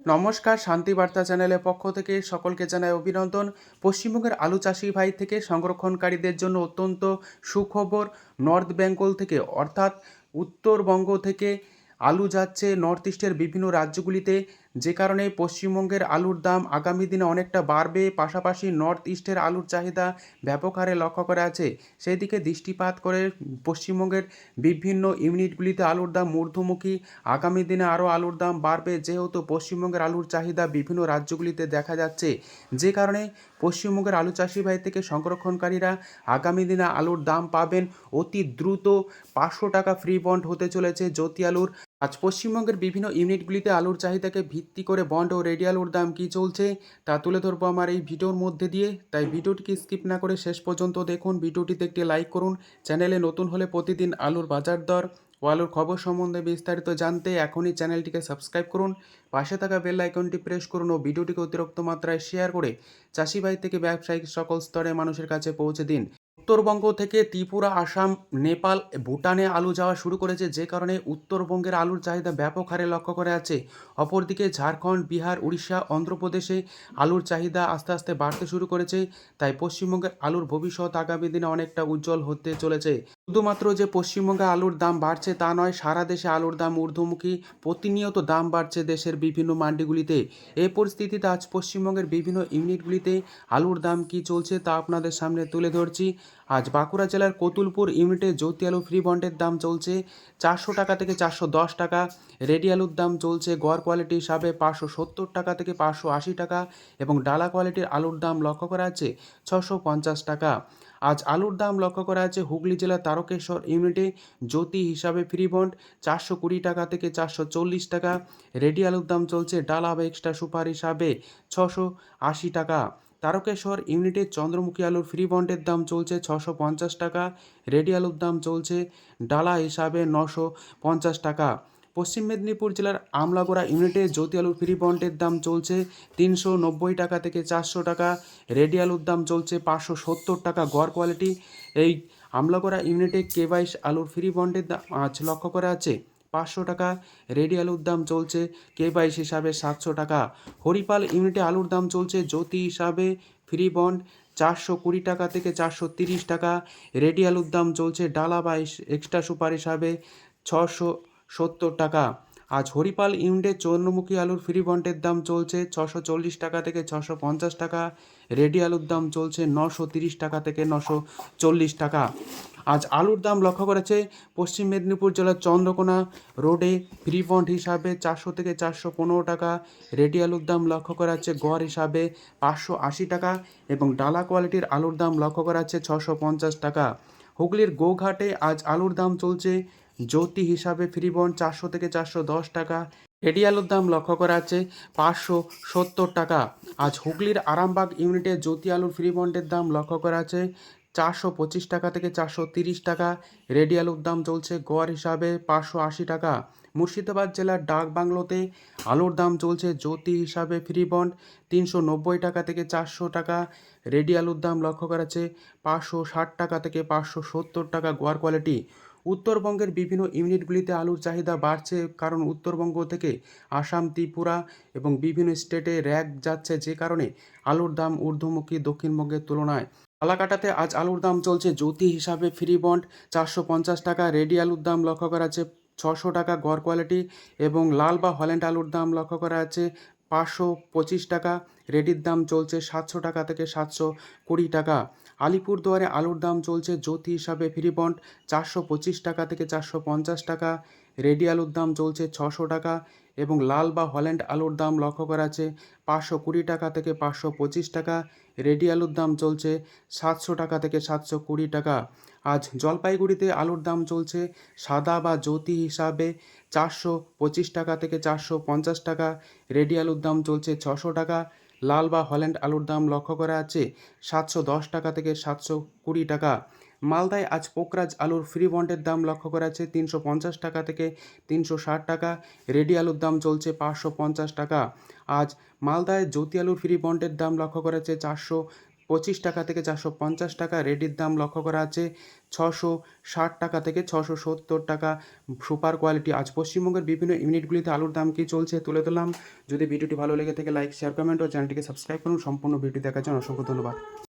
নমস্কার শান্তিবার্তা চ্যানেলের পক্ষ থেকে সকলকে জানায় অভিনন্দন। পশ্চিমবঙ্গের আলু চাষি ভাই থেকে সংরক্ষণকারীদের জন্য অত্যন্ত সুখবর নর্থ বেঙ্গল থেকে, অর্থাৎ উত্তরবঙ্গ থেকে আলু যাচ্ছে নর্থ ইস্টের বিভিন্ন রাজ্যগুলিতে। যে কারণে পশ্চিমবঙ্গের আলুর দাম আগামী দিনে অনেকটা বাড়বে, পাশাপাশি নর্থ ইস্টের আলুর চাহিদা ব্যাপক হারে লক্ষ্য করা আছে। সেই দিকে দৃষ্টিপাত করে পশ্চিমবঙ্গের বিভিন্ন ইউনিটগুলিতে আলুর দাম ঊর্ধ্বমুখী। আগামী দিনে আরও আলুর দাম বাড়বে, যেহেতু পশ্চিমবঙ্গের আলুর চাহিদা বিভিন্ন রাজ্যগুলিতে দেখা যাচ্ছে। যে কারণে পশ্চিমবঙ্গের আলু চাষি ভাই থেকে সংরক্ষণকারীরা আগামী দিনে আলুর দাম পাবেন অতি দ্রুত। পাঁচশো টাকা ফ্রি বন্ড হতে চলেছে জ্যোতি আলুর। আজ পশ্চিমবঙ্গের বিভিন্ন ইউনিটগুলিতে আলুর চাহিদাকে ভিত্তি করে বন্ড ও রেডি আলুর দাম কী চলছে, তা তুলে ধরবো আমার এই ভিডিওর মধ্যে দিয়ে। তাই ভিডিওটিকে স্কিপ না করে শেষ পর্যন্ত দেখুন। ভিডিওটিতে একটি লাইক করুন। চ্যানেলে নতুন হলে প্রতিদিন আলুর বাজার দর ও আলুর খবর সম্বন্ধে বিস্তারিত জানতে এখনই চ্যানেলটিকে সাবস্ক্রাইব করুন। পাশে থাকা বেল আইকনটি প্রেস করুন ও ভিডিওটিকে অতিরিক্ত মাত্রায় শেয়ার করে চাষি ভাই থেকে ব্যবসায়িক সকল স্তরে মানুষের কাছে পৌঁছে দিন। উত্তরবঙ্গ থেকে ত্রিপুরা, আসাম, নেপাল, ভুটানে আলু যাওয়া শুরু করেছে। যে কারণে উত্তরবঙ্গের আলুর চাহিদা ব্যাপক হারে লক্ষ্য করে আছে অপরদিকে ঝাড়খণ্ড, বিহার, উড়িষ্যা, অন্ধ্রপ্রদেশে আলুর চাহিদা আস্তে আস্তে বাড়তে শুরু করেছে। তাই পশ্চিমবঙ্গের আলুর ভবিষ্যৎ আগামী দিনে অনেকটা উজ্জ্বল হতে চলেছে। শুধুমাত্র যে পশ্চিমবঙ্গে আলুর দাম বাড়ছে তা নয়, সারা দেশে আলুর দাম ঊর্ধ্বমুখী। প্রতিনিয়ত দাম বাড়ছে দেশের বিভিন্ন মান্ডিগুলিতে। এই পরিস্থিতিতে আজ পশ্চিমবঙ্গের বিভিন্ন ইউনিটগুলিতে আলুর দাম কি চলছে তা আপনাদের সামনে তুলে ধরছি। আজ বাঁকুড়া জেলার কতুলপুর ইউনিটে জ্যোতি আলু ফ্রি বন্ডের দাম চলছে চারশো টাকা থেকে চারশো দশ টাকা। রেডি আলুর দাম চলছে গড় কোয়ালিটি হিসাবে পাঁচশো সত্তর টাকা থেকে পাঁচশো আশি টাকা এবং ডালা কোয়ালিটির আলুর দাম লক্ষ্য করা আছে ছশো পঞ্চাশ টাকা। আজ আলুর দাম লক্ষ্য করা আছে হুগলি জেলার তারকেশ্বর ইউনিটে জ্যোতি হিসাবে ফ্রি বন্ড চারশো কুড়ি টাকা থেকে চারশো চল্লিশ টাকা। রেডি আলুর দাম চলছে ডালা বা এক্সট্রা সুপার হিসাবে ছশো আশি টাকা। তারকেশ্বর ইউনিটে চন্দ্রমুখী আলুর ফ্রি বন্ডের দাম চলছে ছশো পঞ্চাশ টাকা। রেডি আলুর দাম চলছে ডালা হিসাবে নশো পঞ্চাশ টাকা। পশ্চিম মেদিনীপুর জেলার আমলাগোড়া ইউনিটে জ্যোতি আলুর ফ্রি বন্ডের দাম চলছে তিনশো নব্বই টাকা থেকে চারশো টাকা। রেডি আলুর দাম চলছে পাঁচশো সত্তর টাকা গড় কোয়ালিটি। এই আমলাগোড়া ইউনিটে কেবাইশ আলুর ফ্রি বন্ডের দাম আজ লক্ষ্য করা আছে। পাঁচশো টাকা, রেডি আলুর দাম চলছে কে বাইশ হিসাবে সাতশো টাকা। হরিপাল ইউনিটে আলুর দাম চলছে জ্যোতি হিসাবে ফ্রি বন্ড চারশো কুড়ি টাকা থেকে চারশো তিরিশ টাকা। রেডি আলুর দাম চলছে ডালা বা এক্সট্রা সুপার হিসাবে ছশো সত্তর টাকা। আজ হরিপাল ইউনিটে চন্দ্রমুখী আলুর ফ্রি বন্ডের দাম চলছে ছশো চল্লিশ টাকা থেকে ছশো পঞ্চাশ টাকা। রেডি আলুর দাম চলছে নশো তিরিশ টাকা থেকে নশো চল্লিশ টাকা। আজ আলুর দাম লক্ষ্য করেছে পশ্চিম মেদিনীপুর জেলার চন্দ্রকোনা রোডে ফ্রি বন্ড হিসাবে চারশো থেকে চারশো পনেরো টাকা। রেডি আলুর দাম লক্ষ্য করা হচ্ছে গড় হিসাবে পাঁচশো আশি টাকা এবং ডালা কোয়ালিটির আলুর দাম লক্ষ্য করা হচ্ছে ছশো পঞ্চাশ টাকা। হুগলির গোঘাটে আজ আলুর দাম চলছে জ্যোতি হিসাবে ফ্রি বন্ড চারশো থেকে চারশো দশ টাকা। রেডি আলুর দাম লক্ষ্য করা আছে পাঁচশো সত্তর টাকা। আজ হুগলির আরামবাগ ইউনিটে জ্যোতি আলুর ফ্রি বন্ডের দাম লক্ষ্য করা আছে চারশো পঁচিশ টাকা থেকে চারশো তিরিশ টাকা। রেডি আলুর দাম চলছে গড় হিসাবে পাঁচশো আশি টাকা। মুর্শিদাবাদ জেলার ডাক বাংলোতে আলুর দাম চলছে জ্যোতি হিসাবে ফ্রি বন্ড তিনশো নব্বই টাকা থেকে চারশো টাকা। রেডি আলুর দাম লক্ষ্য করা আছে পাঁচশো ষাট টাকা থেকে পাঁচশো সত্তর টাকা গোয়ার কোয়ালিটি। উত্তরবঙ্গের বিভিন্ন ইউনিটগুলিতে আলুর চাহিদা বাড়ছে, কারণ উত্তরবঙ্গ থেকে আসাম, ত্রিপুরা এবং বিভিন্ন স্টেটে র্যাক যাচ্ছে যে কারণে আলুর দাম ঊর্ধ্বমুখী দক্ষিণবঙ্গের তুলনায়। কালাকাটাতে আজ আলুর দাম চলছে জ্যোতি হিসাবে ফ্রি বন্ড, চারশো পঞ্চাশ টাকা, রেডি আলুর দাম লক্ষ্য করা আছে ছশো টাকা গড় কোয়ালিটি এবং লাল বা হল্যান্ড আলুর দাম লক্ষ্য করা আছে পাঁচশো পঁচিশ টাকা, রেডির দাম চলছে সাতশো টাকা থেকে সাতশো কুড়ি টাকা। আলিপুরদুয়ারে আলুর দাম চলছে জ্যোতি হিসাবে ফ্রি বন্ড, চারশো পঁচিশ টাকা থেকে চারশো পঞ্চাশ টাকা। রেডি আলুর দাম চলছে ছশো টাকা এবং লাল বা হল্যান্ড আলুর দাম লক্ষ্য করা আছে পাঁচশো কুড়ি টাকা থেকে পাঁচশো পঁচিশ টাকা। রেডি আলুর দাম চলছে সাতশো টাকা থেকে সাতশো কুড়ি টাকা। আজ জলপাইগুড়িতে আলুর দাম চলছে সাদা বা জ্যোতি হিসাবে চারশো পঁচিশ টাকা থেকে চারশো পঞ্চাশ টাকা। রেডি আলুর দাম চলছে ছশো টাকা লাল বা হল্যান্ড আলুর দাম লক্ষ্য করা আছে। সাতশো দশ টাকা থেকে সাতশো কুড়ি টাকা। মালদায় আজ পোকরাজ আলুর ফ্রি বন্ডের দাম লক্ষ্য করা আছে তিনশো পঞ্চাশ টাকা থেকে তিনশো ষাট টাকা। রেডি আলুর দাম চলছে পাঁচশো পঞ্চাশ টাকা। আজ মালদায় জ্যোতি আলুর ফ্রি বন্ডের দাম লক্ষ্য করা আছে চারশো পঁচিশ টাকা থেকে চারশো পঞ্চাশ টাকা। রেডির দাম লক্ষ্য করা আছে ছশো ষাট টাকা থেকে ছশো সত্তর টাকা। Super quality. আজ পশ্চিমবঙ্গের বিভিন্ন ইউনিটগুলিতে আলুর দাম কী চলছে তুলে দিলাম যদি ভিডিওটি ভালো লেগে থাকে, লাইক শেয়ার কমেন্ট ও চ্যানেলটিকে সাবস্ক্রাইব করুন। সম্পূর্ণ ভিডিও দেখার জন্য অসংখ্য ধন্যবাদ।